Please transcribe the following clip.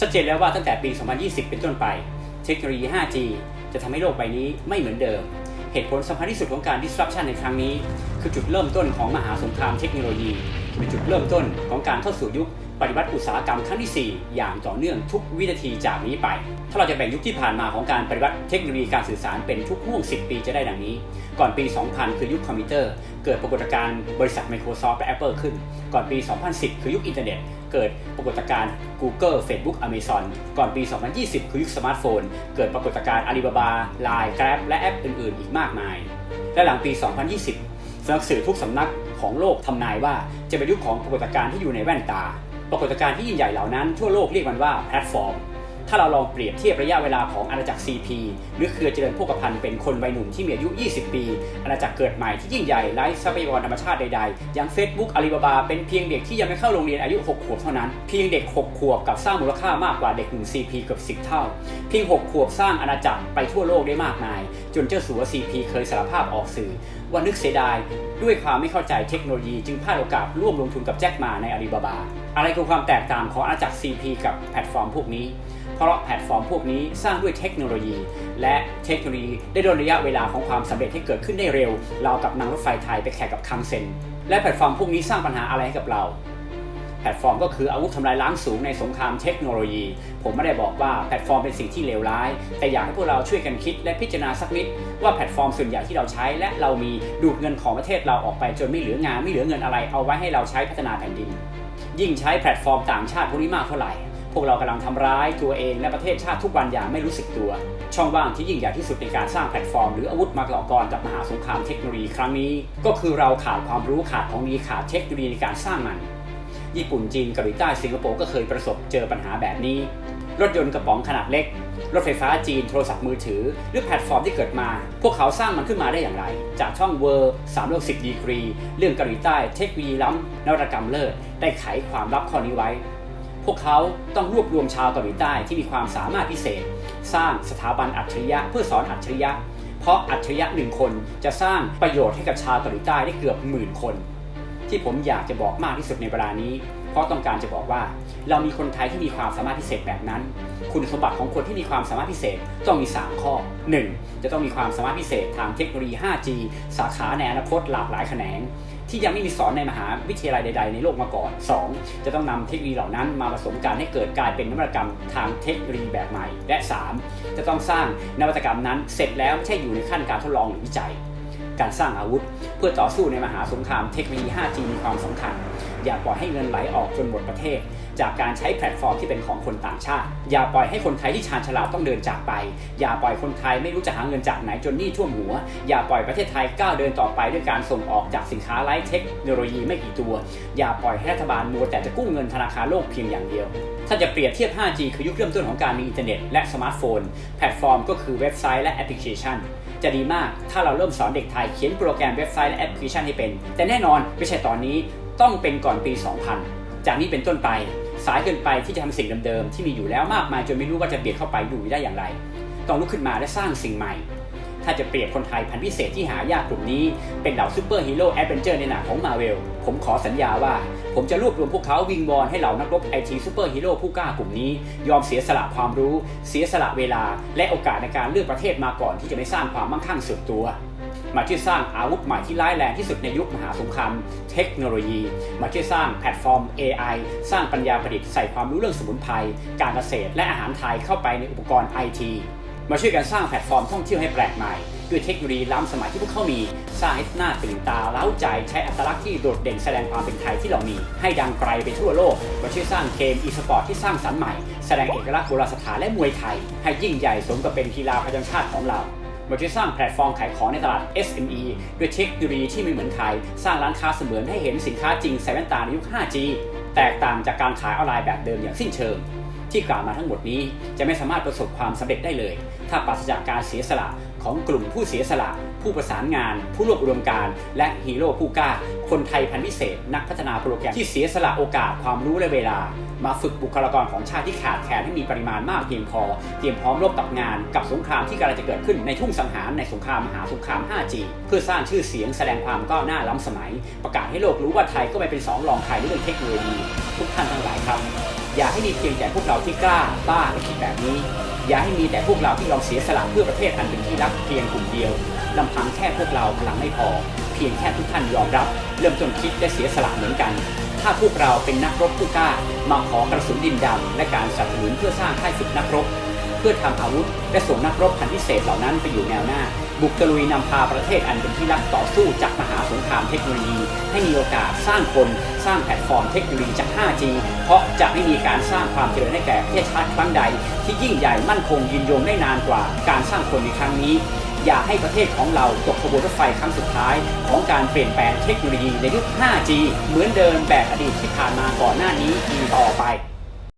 ชัดเจนแล้วว่าตั้งแต่ปี 2020 เป็นต้นไป เทคโนโลยี 5G จะทำให้โลกใบนี้ไม่เหมือนเดิม เหตุผลสำคัญที่สุดของการ disruption ในครั้งนี้ คือจุดเริ่มต้นของมหาสงครามเทคโนโลยี เป็นจุดเริ่มต้นของการเข้าสู่ยุคปฏิวัติอุตสาหกรรมครั้งที่ 4 อย่างต่อเนื่องทุกวินาทีจากนี้ไป ถ้าเราจะแบ่งยุคที่ผ่านมาของการปฏิวัติเทคโนโลยีการสื่อสารเป็นทุกห่วง 10 ปีจะได้ดังนี้ ก่อนปี 2000 คือยุคคอมพิวเตอร์ เกิดปรากฏการณ์บริษัท Microsoft และ Apple ขึ้น ก่อนปี 2010 คือยุคอินเทอร์เน็ต เกิดปรากฏการณ์ Google Facebook Amazon ก่อนปี 2020 คือยุคสมาร์ทโฟน เกิดปรากฏการณ์ Alibaba Line Grab และแอปอื่น ๆ อีกมากมาย และหลังปี 2020 สำนักสื่อทุกสำนักของโลกทำนายว่าจะเป็นยุคของปรากฏการณ์ที่อยู่ในแว่นตา ปรากฏการณ์ที่ยิ่งใหญ่เหล่านั้นทั่วโลกเรียกมันว่าแพลตฟอร์ม ถ้าเราลองเปรียบเทียบระยะเวลาของอาณาจักร CP หรือเครือเจริญโภคภัณฑ์เป็นคนวัยหนุ่มที่มีอายุ 20 ปี อาณาจักรเกิดใหม่ที่ยิ่งใหญ่ไร้ทรัพยากรธรรมชาติใดๆ อย่าง Facebook Alibaba เป็นเพียงเด็กที่ยังไม่เข้าโรงเรียนอายุ 6 ขวบเท่านั้น เพียงเด็ก 6 ขวบกับสร้างมูลค่ามากกว่าเด็กหนึ่ง CP เกือบ10 เท่า เพียง 6 ขวบสร้างอาณาจักรไปทั่วโลกได้มากมาย จนเจ้าสัว CP เคยสารภาพออกสื่อ ว่านึกเสียดาย ด้วยความไม่เข้าใจเทคโนโลยีจึงพลาดโอกาสร่วมลงทุนกับแจ็คมาในอาลีบาบาอะไรคือความแตกต่างของอาณาจักร CP กับแพลตฟอร์มพวกนี้เพราะแพลตฟอร์มพวกนี้สร้างด้วยเทคโนโลยี และเทคโนโลยีได้โดนระยะเวลาของความสำเร็จให้เกิดขึ้นได้เร็ว เรากับนางรถไฟไทยไปแข่งกับคังเซ็นและแพลตฟอร์มพวกนี้สร้างปัญหาอะไรให้กับเราแพลตฟอร์มก็คืออาวุธทำลายล้างสูงในสงครามเทคโนโลยี ผมไม่ได้บอกว่าแพลตฟอร์มเป็นสิ่งที่เลวร้าย แต่อยากให้พวกเราช่วยกันคิดและพิจารณาสักนิด ว่าแพลตฟอร์มส่วนใหญ่ที่เราใช้ และเรามีดูดเงินของประเทศเราออกไปจนไม่เหลืองานไม่เหลือเงินอะไร เอาไว้ให้เราใช้พัฒนาแผ่นดิน ยิ่งใช้แพลตฟอร์มต่างชาติพวกนี้มากเท่าไหร่ พวกเรากำลังทำร้ายตัวเองและประเทศชาติทุกวันอย่างไม่รู้สึกตัว ช่องว่างที่ยิ่งใหญ่ที่สุดในการสร้างแพลตฟอร์ม หรืออาวุธมาก่อกรกับมหาสงครามเทคโนโลยีครั้งนี้ ก็คือเราขาดความรู้ขาดของดีขาดเทคโนโลยีในการสร้างมัน ญี่ปุ่นจีนเกาหลีใต้สิงคโปร์ก็เคยประสบเจอปัญหาแบบนี้ รถยนต์กระป๋องขนาดเล็ก รถไฟฟ้าจีนโทรศัพท์มือถือ หรือแพลตฟอร์มที่เกิดมา พวกเขาสร้างมันขึ้นมาได้อย่างไร จากช่องเวอร์สามโลกสิบดีกรี เรื่องเกาหลีใต้เทคโนโลยีล้ำนวัตกรรมเลิศได้ไขความลับข้อนี้ไว้ พวกเขาต้องรวบรวมชาวเกาหลีใต้ที่มีความสามารถพิเศษ สร้างสถาบันอัจฉริยะเพื่อสอนอัจฉริยะ เพราะอัจฉริยะหนึ่งคนจะสร้างประโยชน์ให้กับชาวเกาหลีใต้ได้เกือบหมื่นคน ที่ผมอยากจะบอกมากที่สุดในเวลานี้ เพราะต้องการจะบอกว่า เรามีคนไทยที่มีความสามารถพิเศษแบบนั้น คุณสมบัติของคนที่มีความสามารถพิเศษต้องมี 3 ข้อ 1. จะต้องมีความสามารถพิเศษทางเทคโนโลยี 5G สาขาในอนาคตหลากหลายแขนง ที่ยังไม่มีสอนในมหาวิทยาลัยใด ๆ ในโลกมาก่อน 2. จะต้องนำเทคโนโลยีเหล่านั้นมาผสมกันให้เกิดกลายเป็นนวัตกรรมทางเทคโนโลยีแบบใหม่ และ 3. จะต้องสร้างนวัตกรรมนั้นเสร็จแล้วไม่ใช่อยู่ในขั้นการทดลองหรือวิจัย การสร้างอาวุธ เพื่อต่อสู้ในมหาสงครามเทคโนโลยี 5G มีความสำคัญ อย่าปล่อยให้เงินไหลออกจนหมดประเทศ จากการใช้แพลตฟอร์มที่เป็นของคนต่างชาติ อย่าปล่อยให้คนไทยที่ชาญฉลาดต้องเดินจากไป อย่าปล่อยคนไทยไม่รู้จะหาเงินจากไหนจนหนี้ท่วมหัว อย่าปล่อยประเทศไทยก้าวเดินต่อไปด้วยการส่งออกจากสินค้าไร้เทคโนโลยีไม่กี่ตัว อย่าปล่อยให้รัฐบาลมัวแต่จะกู้เงินธนาคารโลกเพียงอย่างเดียว ถ้าจะเปรียบเทียบ 5G คือยุคเริ่มต้นของการมีอินเทอร์เน็ตและสมาร์ทโฟน แพลตฟอร์มก็คือเว็บไซต์และแอปพลิเคชัน จะดีมากถ้าเราเริ่มสอนเด็กไทยเขียนโปรแกรมเว็บไซต์และแอปพลิเคชันให้เป็น แต่แน่นอนไม่ใช่ตอนนี้ต้องเป็นก่อนปี 2000 จากนี้เป็นต้นไปสายเกินไปที่จะทำสิ่งเดิมๆที่มีอยู่แล้วมากมายจนไม่รู้ว่าจะเปลี่ยนเข้าไปดูได้อย่างไร ต้องลุกขึ้นมาและสร้างสิ่งใหม่ ถ้าจะเปรียบคนไทยพันพิเศษที่หายากกลุ่มนี้ เป็นเหล่าซูเปอร์ฮีโร่แอดเวนเจอร์ในหนังของมาเวลผมขอสัญญาว่า ผมจะรวบรวมพวกเขาวิงวอนให้เหล่านักรบไอทีซูเปอร์ฮีโร่ผู้กล้ากลุ่มนี้ ยอมเสียสละความรู้ เสียสละเวลา และโอกาสในการเลือกประเทศมาก่อนที่จะไม่สร้างความมั่งคั่งส่วนตัว มาช่วยสร้างอาวุธใหม่ที่ร้ายแรงที่สุดในยุคมหาสงครามเทคโนโลยี มาช่วยสร้างแพลตฟอร์ม AI สร้างปัญญาประดิษฐ์ใส่ความรู้เรื่องสมุนไพรการเกษตร และอาหารไทยเข้าไปในอุปกรณ์ไอทีมาช่วยกันสร้างแพลตฟอร์มท่องเที่ยวให้แปลกใหม่ ด้วยเทคโนโลยีล้ำสมัยที่พวกเขามี สร้างให้หน้าตื่นตาเล้าใจใช้อัตลักษณ์ที่โดดเด่นแสดงความเป็นไทยที่เรามี ให้ดังไกลไปทั่วโลก มาช่วยสร้างเกมอีสปอร์ตที่สร้างสรรค์ใหม่ แสดงเอกลักษณ์โบราณสถานและมวยไทย ให้ยิ่งใหญ่สมกับเป็นกีฬาประจำชาติของเรา มาช่วยสร้างแพลตฟอร์มขายของในตลาด SME ด้วยเทคโนโลยีที่ไม่เหมือนใคร สร้างร้านค้าเสมือนให้เห็นสินค้าจริงใส่แว่นตาในยุค 5G แตกต่างจากการขายออนไลน์แบบเดิมอย่างสิ้นเชิง ที่กล่าวมาทั้งหมดนี้จะไม่สามารถประสบความสำเร็จได้เลย ถ้าปราศจากการเสียสละ ของกลุ่มผู้เสียสละ ผู้ประสานงาน ผู้รวบรวมการ และฮีโร่ผู้กล้า คนไทยพันธุ์พิเศษ นักพัฒนาโปรแกรมที่เสียสละโอกาสความรู้และเวลา มาฝึกบุคลากรของชาติที่ขาดแคลนให้มีปริมาณมากเพียงพอ เตรียมพร้อมรบกับงาน กับสงครามที่กำลังจะเกิดขึ้นในทุ่งสังหารในสงครามมหาสงคราม 5G เพื่อสร้างชื่อเสียงแสดงความก้าวหน้าล้ำสมัย ประกาศให้โลกรู้ว่าไทยก็ไม่เป็นสองรองใครในเรื่องเทคโนโลยีทุกท่านทั้งหลายครับ อย่าให้มีเพียงแต่พวกเราที่กล้าบ้าและคิดแบบนี้ อย่าให้มีแต่พวกเราที่ยอมเสียสละเพื่อประเทศอันเป็นที่รักเพียงกลุ่มเดียวลำพังแค่พวกเราพลังไม่พอ เพียงแค่ทุกท่านยอมรับ เริ่มต้นคิดและเสียสละเหมือนกัน ถ้าพวกเราเป็นนักรบผู้กล้ามาขอกระสุนดินดำและการสนับสนุนเพื่อสร้างค่ายฝึกนักรบ เพื่อทำอาวุธ และส่งนักรบพันธุ์พิเศษเหล่านั้นไปอยู่แนวหน้า บุกตะลุยนำพาประเทศอันเป็นที่รักต่อสู้จากมหาสงครามเทคโนโลยี ให้มีโอกาสสร้างคนสร้างแพลตฟอร์มเทคโนโลยีจาก 5G เพราะจะไม่มีการสร้างความเจริญให้แก่ประเทศชาติครั้งใด ที่ยิ่งใหญ่มั่นคงยืนยงได้นานกว่าการสร้างคนในครั้งนี้ อย่าให้ประเทศของเราตกขบวนรถไฟครั้งสุดท้าย ของการเปลี่ยนแปลงเทคโนโลยีในยุค 5G เหมือนเดิมแบบอดีตที่ผ่านมาก่อนหน้านี้อีกต่อไป